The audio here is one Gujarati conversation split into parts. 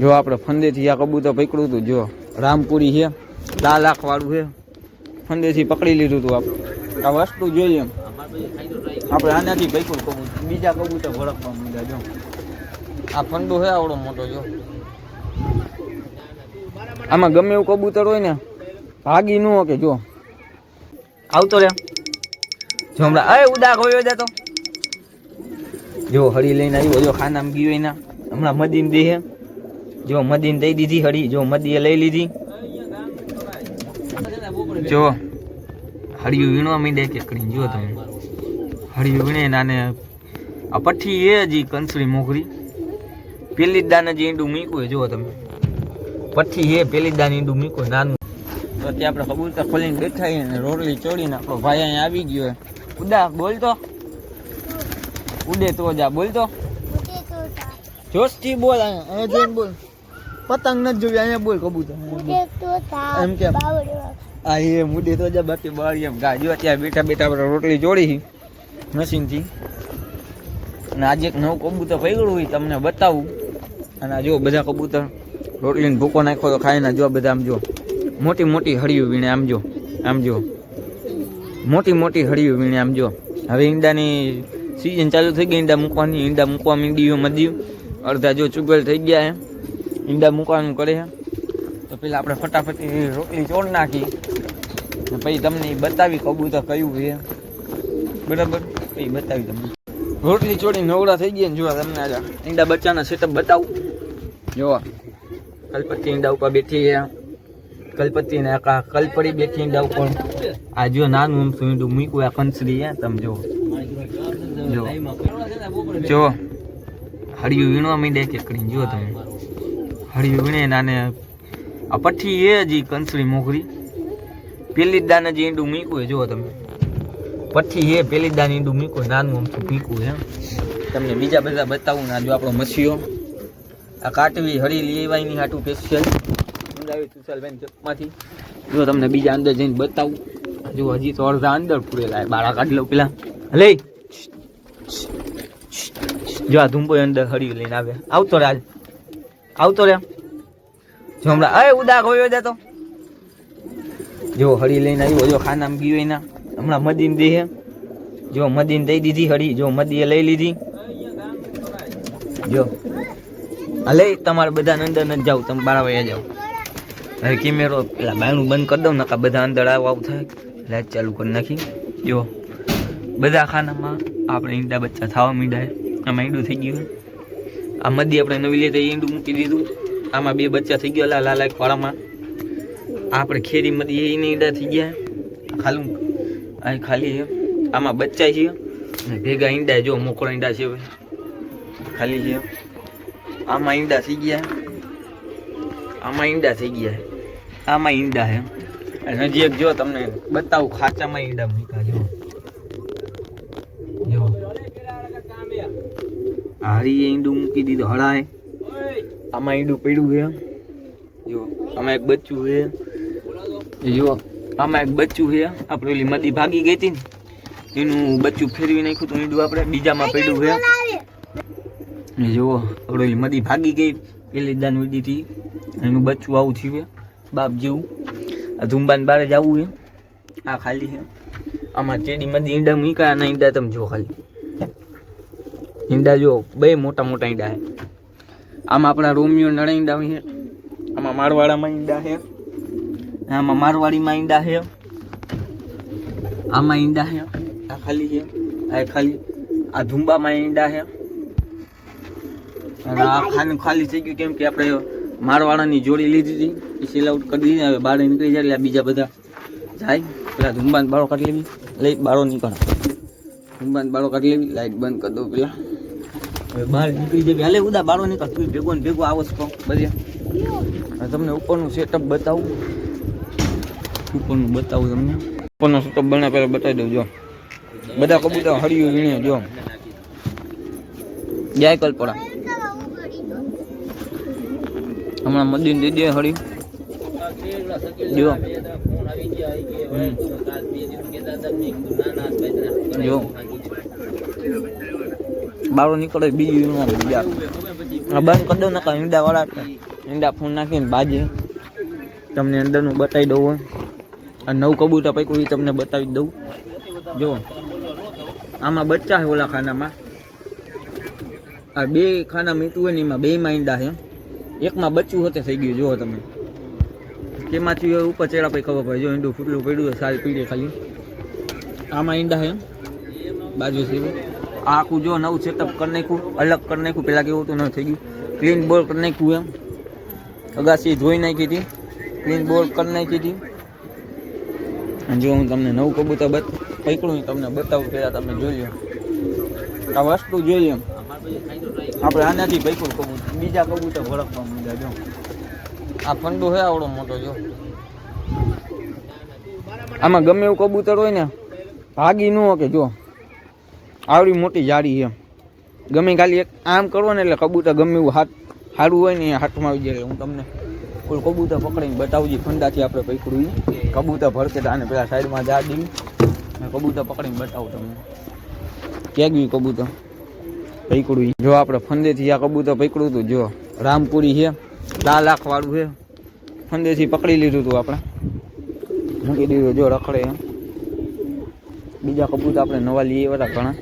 જો આપણે ફંદેથી આ કબૂતર પકડ્યું હતું, જો રામપુરી છે, લાલ આંખ વાળું છે. ફંદેથી પકડી લીધું હતું આપણે. આ વસ્તુ જોઈએ આપણે આનાથી પકડ્યું કબૂતર, બીજા કબૂતર ભડકવા માંડ્યા, જો. આ ફંદો છે આવડો મોટો, જો. આમાં ગમે એવું કબૂતર હોય ને, ભાગી ન કે જો. આવતો રે. જો હમણાં અરે ઉદા ગયો જતો. જો હળી લઈને આવ્યો, જો ખાનામાં ગયો એના. હમણાં મદીન દે હે જો મદીન દઈ દીધી હળી જો મદીએ લઈ લીધી. જો હળિયું વીણવા માંડે કે કરીને જો તમે. હળિયું વીણે નાને આ પઠ્ઠી એ હજી કંસળી મોગરી. પેલી દાને જે ઈંડું મૂક્યું જો તમે. પઠ્ઠી એ પેલી દાને ઈંડું મૂક્યું નાનું. તો ત્યાં આપણે કબૂતર ખોલીને બેઠા અને ને રોટલી ચોડીને આપણો ભાઈ અહીંયા આવી ગયો ઉડા બોલતો બોલ ઉડે તો જા બોલતો જોશથી બોલ અહીંયા જોઈને બોલ. પતંગ નથી જોવી અહીંયા બોલ કબૂતર. એમ કેમ આ એ મુડે તો જા બાકી બારી એમ. ગા જો ત્યાં બેઠા બેઠા આપણે રોટલી જોડી મશીનથી. અને આજે એક નવું કબૂતર પૈગળું હોય તમને બતાવું. અને આ જો બધા કબૂતર રોટલીને ભૂકો નાખ્યો તો ખાઈને જો બધા આમ જો. મોટી મોટી હળીઓ વીણે આમ જો આમ જો. મોટી મોટી હળીઓ વીણે આમ જો. હવે ઈંડાની સિઝન ચાલુ થઈ ગઈ ઈંડા મૂકવાની ઈંડા મૂકવા માંડ્યું મધ્યું અડધા જો ચુગલ થઈ ગયા હે ઈંડા મૂકવાનું કરે તો પેલા આપણે ફટાફટ રોટલી ચોળ નાખી. ને પછી તમને બતાવી કબૂતર કયું છે. બરાબર? પછી બતાવી તમને. રોટલી ચોળી નવડા થઈ ગયા ને જોવા તમને આજે. ઈંડા બચ્ચાના સેટઅપ બતાવું. જોવા. કલપતિ ઈંડા ઉપર બેઠી છે. કલપતિ ને આ કલપડી બેઠી ઈંડા ઉપર. આ જો નાનું અમથું ઈંડું મૂક્યું, આ કંસરી હે તમે જો જો જો હળિયું વીણવા માંડે કે કરીને જો તમે. હળિયું વીણે નાને આ પઠ્ઠી એ હજી કંસળી મોગરી. પેલી દાને જે ઈંડું મીકું જો તમે. પઠ્ઠી એ, પેલી દાને ઈંડું મીકું નાનું અમથું પીકું એમ. તમને બીજા બધા બતાવું ને જો આપણો મચ્છીઓ. આ કાટવી હળી આવ્યા હાટું સ્પેશિયલ મંગાવી સુશાલબેન ચપમાંથી જો તમને બીજા અંદર જઈને બતાવું. જો હજી તો અડધા અંદર પૂરેલા બાળા કાઢી લઉં પેલા. લે જો આ ધૂંબો અંદર હળી લઈને આવે. આવતો રે આજ આવતો રે જો હમણાં અય ઉદા ગયો દેતો. જો હળી લઈને આવ્યો, જો ખાનામાં ગયો એના. હમણાં મદીન દે હે. જો મદીન દઈ દીધી હળી, જો મદીએ લઈ લીધી. જો. અલે તમારે બધા અંદર નથી જાવ, તમે બારા વાગ્યા જાઓ. હવે કેમેરો પેલા બાયણું બંધ કરી દઉં નકા બધા અંદર આવું આવું થાય. લાઈટ ચાલુ કરી નાખી. જો. બધા ખાનામાં આપણે ઈંડા બચ્ચા થવા માંડ્યા છે. આમાં ઈંડું થઈ ગયું આ મદી આપણે નવી લેતા ઈંડું મૂકી દીધું. આમાં બે બચ્ચા થઈ ગયા, લાલ લાલ ખોળામાં આ આપણે ખેરી મદી એ ઈંડા થઈ ગયા. ખાલું. આ ખાલી આમાં બચ્ચા છે. અને ભેગા ઈંડા, જો મોકળા ઈંડા છે. ખાલી છે. આમાં ઈંડા થઈ ગયા. આમાં ઈંડા થઈ ગયા. આમાં ઈંડા છે. એક જો તમને બતાવું, ખાચામાં ઈંડા મૂક્યા જો જો હારી ઈંડું મૂકી દીધું, હળાય. આમાં ઈંડું પડ્યું છે. જો આમાં એક બચ્ચું છે. જો આમાં એક બચ્ચું છે. આપણે ઓલી મદી ભાગી ગઈ હતી ને, એનું બચ્ચું ફેરવી નાખ્યું હતું ઈંડું આપણે, બીજામાં પડ્યું છે. જુઓ, આપણે ઓલી મદી ભાગી ગઈ, પેલી દાન ઉડી હતી. એનું બચ્ચું આવું થયું છે, બાપ જેવું. આ ધૂમબાન બારે જવું છે. આ ખાલી છે. આમાં ચેડી મદી ઈંડા મૂક્યા અને ઈંડા તમે જો ખાલી. ઈંડા જો બે મોટા મોટા ઈંડા છે. આમાં આપણા રોમિયો નળ ઈંડા છે. આમાં મારવાડામાં ઈંડા છે. આમાં મારવાડીમાં ઈંડા છે. આમાં ઈંડા છે. આ ખાલી છે. આ ખાલી, આ ધુંબામાં ઈંડા છે. અને આ ખાનું ખાલી થઈ ગયું કેમ કે આપણે મારવાડાની જોડી લીધી હતી. એ સેલ આઉટ કરી દીધી હવે બાર નીકળી જાય એટલે બીજા બધા જાય. પેલા ધુંબાન બાળો કાઢી લેવી. લઈ, બાળો નીકળ. ધુંબાન બાળો કાઢી લેવી. લાઈટ બંધ કરી દઉં પેલા. બહાર નીકળી જાય હાલે ઉદા બાળો નીકળ, તું ભેગો ને ભેગો આવો છો બધા તમને ઉપરનું સેટઅપ બતાવું. ઉપરનું બતાવું તમને. ઉપરનો સેટઅપ બના પહેલાં બતાવી દઉં, જો. બધા કબૂતર હળિયું વીણે, જો. જય કલ્પડા હમણાં મદીન દીદી હળી જો. જો. બારો નીકળે, બીજું આ બંધ કરી દો નકા ઈંડા વાળા ઈંડા ફોન નાખીને બાજે. તમને અંદરનું બતાવી દઉં આ નવ કબૂતર પૈકું એ તમને બતાવી દઉં. જો, આમાં બચ્ચા છે ઓલા ખાનામાં. આ બે ખાના મીઠું હોય ને એમાં બેમાં ઈંડા છે. એકમાં બચ્ચું હોતે થઈ ગયું, જુઓ તમે. તેમાંથી ઉપર ચેડા પછી ખબર પડે. જો, ઈંડું ફૂટલું પડ્યું સારી પીડે ખાલી. આમાં ઈંડા છે. બાજુ આ આખું જો નવું સેટઅપ કરી નાખ્યું, અલગ કરી નાખ્યું. પેલા કેવું હતું ન થઈ ગયું. ક્લીન બોલ કરી નાખ્યું એમ. અગાસી ધોઈ નાખી હતી. ક્લીન બોલ કરી નાખી હતી. જો હું તમને નવું કબૂતર બત પકડું તમને બતાવું પહેલાં તમે જોઈ લો આ વસ્તુ જોઈએ એમ આપણે આનાથી પકડું કબૂતર, બીજા કબૂતર ભડકવા માંડ્યા, જો. આ ફંડો છે આવડો મોટો, જો. આમાં ગમે એવું કબૂતર હોય ને, ભાગી ન કે જો. આવડી મોટી જાડી એમ ગમે ખાલી એક આમ કરો ને એટલે કબૂતર ગમે એવું હાથ સારું હોય ને એ હાથમાં આવી જાય. હું તમને કોઈ કબૂતર પકડીને બતાવજી ફંદાથી આપણે પકડું કબૂતર ભરકે આને પેલા સાઈડમાં જા દી. ને કબૂતર પકડીને બતાવું તમને. ક્યાં ગયું કબૂતર? પકડું જો આપણે ફંદેથી આ કબૂતર પકડ્યું હતું. જો રામપુરી છે. લાલ આંખ વાળું છે. ફંદેથી પકડી લીધું હતું આપણે. મૂકી દીધું. જો રખડે. એમ બીજા કબૂતર આપણે નવા લઈએ બધા ઘણા.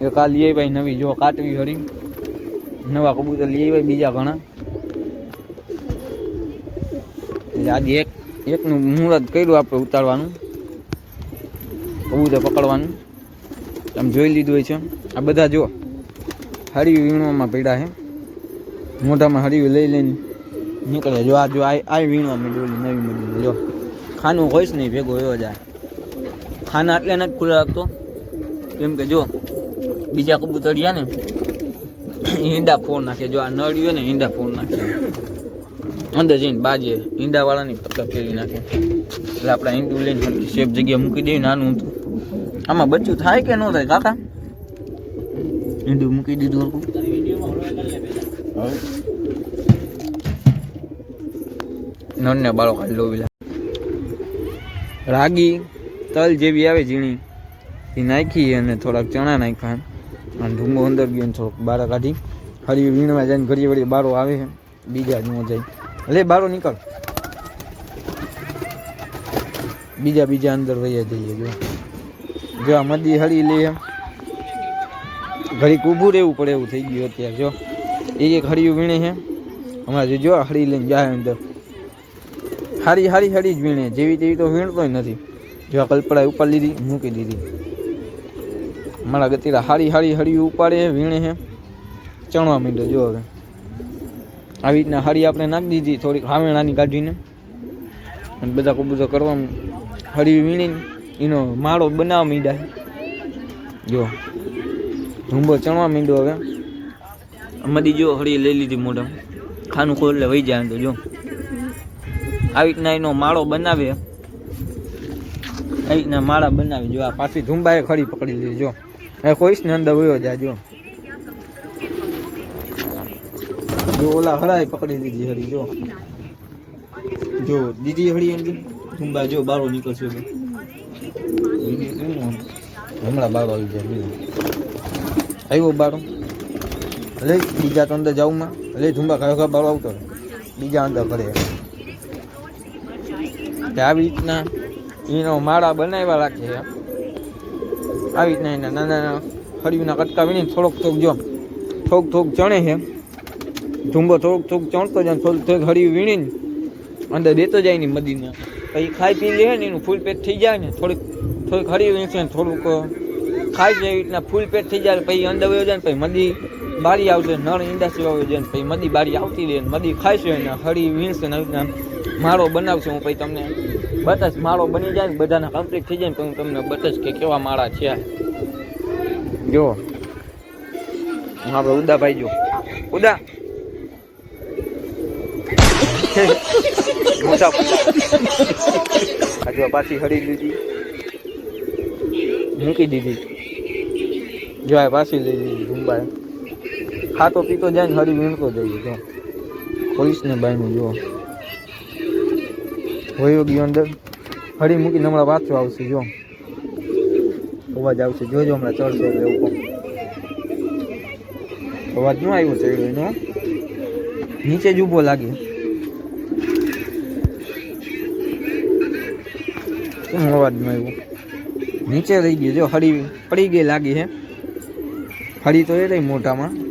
એક આ લઈ ભાઈ નવી, જો કાટવી હરી. નવા કબૂતર લઈ ભાઈ બીજા ઘણા. આજે એક, એકનું મુહૂર્ત કર્યું આપણે ઉતારવાનું. કબૂતર પકડવાનું. તમે જોઈ લીધું હોય છે. આ બધા જો હરી વીણવામાં પડ્યા છે. મોઢામાં હરી લઈ લઈને નીકળે જો આ જો આ વીણવા ઓલી નવી માંડ્યું. જો ખાનું હોઈશ નહીં, ભેગો એવો જાય. ખાના એટલે નથી ખુલ્લા રાખતો. કેમ કે જો બીજા કબૂતરિયા ને, ઈંડા ફોડ નાખે. જો આ નળ્યું ને, ઈંડા ફોડ નાખે. અંદર જઈને બાજે ઈંડા વાળાની પતલા ફેરી નાખે. એટલે આપણે ઈંડું લઈને સેફ જગ્યાએ મૂકી દઈએ નાનું હતું. આમાં બચ્ચું થાય કે ન થાય, કાકા? ઈંડું મૂકી દીધું નળને બાળો ખાલી લો રાગી તલ જેવી આવે ઝીણી. એ નાખી અને થોડાક ચણા નાખ્યા. અને ઢૂંગો અંદર ગયો થોડોક બાર કાઢી. હરી વીણવા જઈને ઘડી વળી બારો આવે બીજા જ ન જાય. લે, બારો નીકળ. બીજા બીજા અંદર વૈયા જઈએ, જો. જો આ મદી હળી લે એમ. ઘડીક ઊભું રહેવું પડે એવું થઈ ગયું અત્યારે, જો. એક એક હળિયું વીણે છે. હમણાં જો હળી લઈને જાય અંદર. હારી હારી હળી જ વીણે. જેવી તેવી તો વીણતોય નથી. જો આ કલ્પડા ઉપર લીધી, મૂકી દીધી. મારા ગતિરા હારી હારી હળી ઉપાડે, વીણે હે. ચણવા માંડે, જો હવે. આવી રીતના હારી આપણે નાખી દીધી, થોડીક હાવેણાની કાઢીને અને બધા કબૂતર કરવા હળી વીણીને, એનો માળો બનાવવા માંડ્યા. જો. ધુંબો ચણવા માંડ્યો હવે. મદી જો હળી લઈ લીધી મોઢા. ખાનું ખોલ વહી જાય તો જો. આવી રીતના એનો માળો બનાવે. આવી રીતના માળા બનાવી. જો આ પાછી ધુંબાએ ખડી પકડી લીધી, જો. એ કોઈશ ને અંદર વયો જાય જો જો ઓલા હરાય પકડી લીધી હરી, જો. જો દીદી હળી અંદર ધુંબા જો, બારો નીકળશે? હમણાં બારો આવી જાય આવ્યો બારો. લે, બીજા તો અંદર જાઉં માં. લે ધુંબા ખરેખર બારો આવતો બીજા અંદર કરે આવી રીતના એનો માળા બનાવ્યા રાખે. છે આવી રીતના એના નાના નાના કટકા વીણીને થોડોક થોડોક જો, થોક થોક ચણે છે. ધુંબો થોડુંક થોડુંક ચણતો જાય ને થોડુંક થોડુંક હળી વીણીને અંદર દેતો જાય ને મદીને. પછી ખાઈ પી લે ને એનું ફૂલ પેટ થઈ જાય ને થોડીક થોડીક હળી વીણશે થોડુંક ખાઈ જાય એવી રીતના ફૂલ પેટ થઈ જાય પછી અંદર વયો જાય ને પછી મદી બારી આવશે, નળ ઈંડા સિવાય છે પછી મદી બારી આવતી રહે મદી ખાઈશે ને હળી વીણશે ને માળો બનાવશે હું પછી તમને બતાશ માળો બની જાય ને બધાના કમ્પ્લીટ થઈ જાય ને હું તમને બતાસ કે કેવા માળા છે જો. આપણે આપણે ઉદાભાઈ જો. ઉદા. મોટા આ પાછી હળી લીધી. મૂકી દીધી. જો પાછી લઈ લીધી ઝુંબાએ. ખાતો પીતો જાય ને હળી વીણતો જઈએ તો પોલીસ ને બાઈને જો. વયો ગયો અંદર હળી મૂકીને હમણાં વાંચો આવશે, જો. અવાજ આવશે. જોજો હમણાં ચડશે એટલે અવાજ ન આવ્યો છે, એનો. નીચે જ ઊભો લાગે. કેમ અવાજ ન આવ્યો? નીચે રહી ગયો, જો. હળી પડી ગઈ લાગી હે. હળી તો એ રહી મોટામાં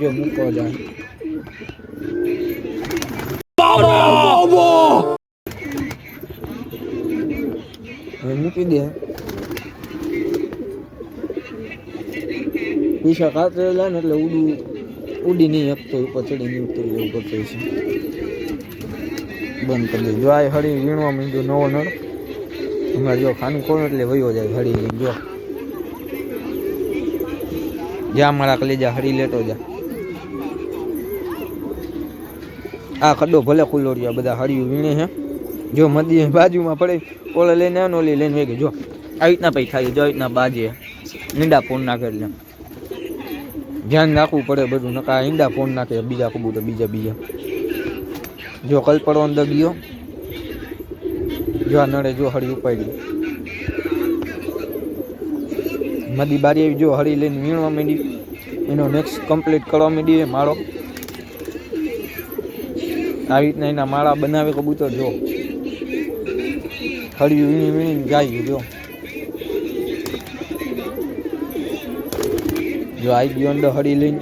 જો મૂકો જાય મૂકી દે. પૈસા કાતરેલા ને એટલે ઉડું, ઉડી નહીં શકતો, ઉપર ચડી નહીં ઉતરી એવું કરતો બંધ કરી દે. હળી વીણવા માંડ્યો નવો નળ. હમણાં જો ખાનું કોણ એટલે વયો જાય હળી જો. જા મારા કલેજા, હળી લેતો જા. આ ખડ્ડો ભલે ખુલ્લો રહ્યો બધા હળિયું વીણે હે જો મદી બાજુમાં પડે, ઓલે લઈને આવે ઓલી લઈને વેગે. જો, આવી રીતના પૈ થાય જો આવી રીતના બાજે નીંડા ફોન નાખે એટલે. ધ્યાન રાખવું પડે બધું નકા ઈંડા ફોન નાખે, બીજા કબૂતર, બીજા બીજા. જો કલ્પડો અંદર ગયો. જો આ નળે જો હળી ઉપાડી. મદી બારી આવી જો હળી લઈને વીણવા માંડી. એનો નેક્સ્ટ કમ્પ્લીટ કરવા માંડીએ માળો. આવી રીતના એના માળા બનાવે કબૂતર, જો. હળી વીણી વીણીને જાય જો. જો આવી ગયો અંદર હળી લઈને.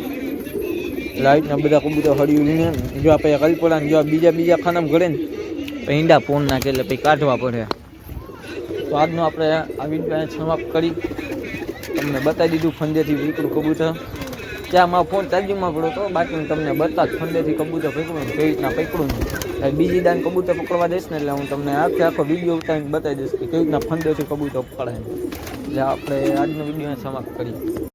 લાઈટના બધા કબૂતર હળી વીણે જો આ પછી કલ્પડા ને જો બીજા બીજા ખાનામાં ઘડે ને પછી ઈંડા ફોન નાખે એટલે પછી કાઢવા પડે. તો આજનો આપણે આ વીડિયો સમાપ્ત કરી. તમને બતાવી દીધું ફંદેથી વીકડું કબૂતર. ત્યાં મારો ફોન ચાર્જિંગમાં પડ્યો તો બાકી હું તમને બતા જ ફંદેથી કબૂતર પકડું કેવી રીતના પકડું છું બીજી દાન કબૂતર પકડવા દઈશ ને એટલે હું તમને આખે આખો વીડિયો ઉતારીને બતાવી દઈશ કે કેવી રીતના ફંદેથી કબૂતર પકડાય. એટલે આપણે આજનો વીડિયો સમાપ્ત કરીએ.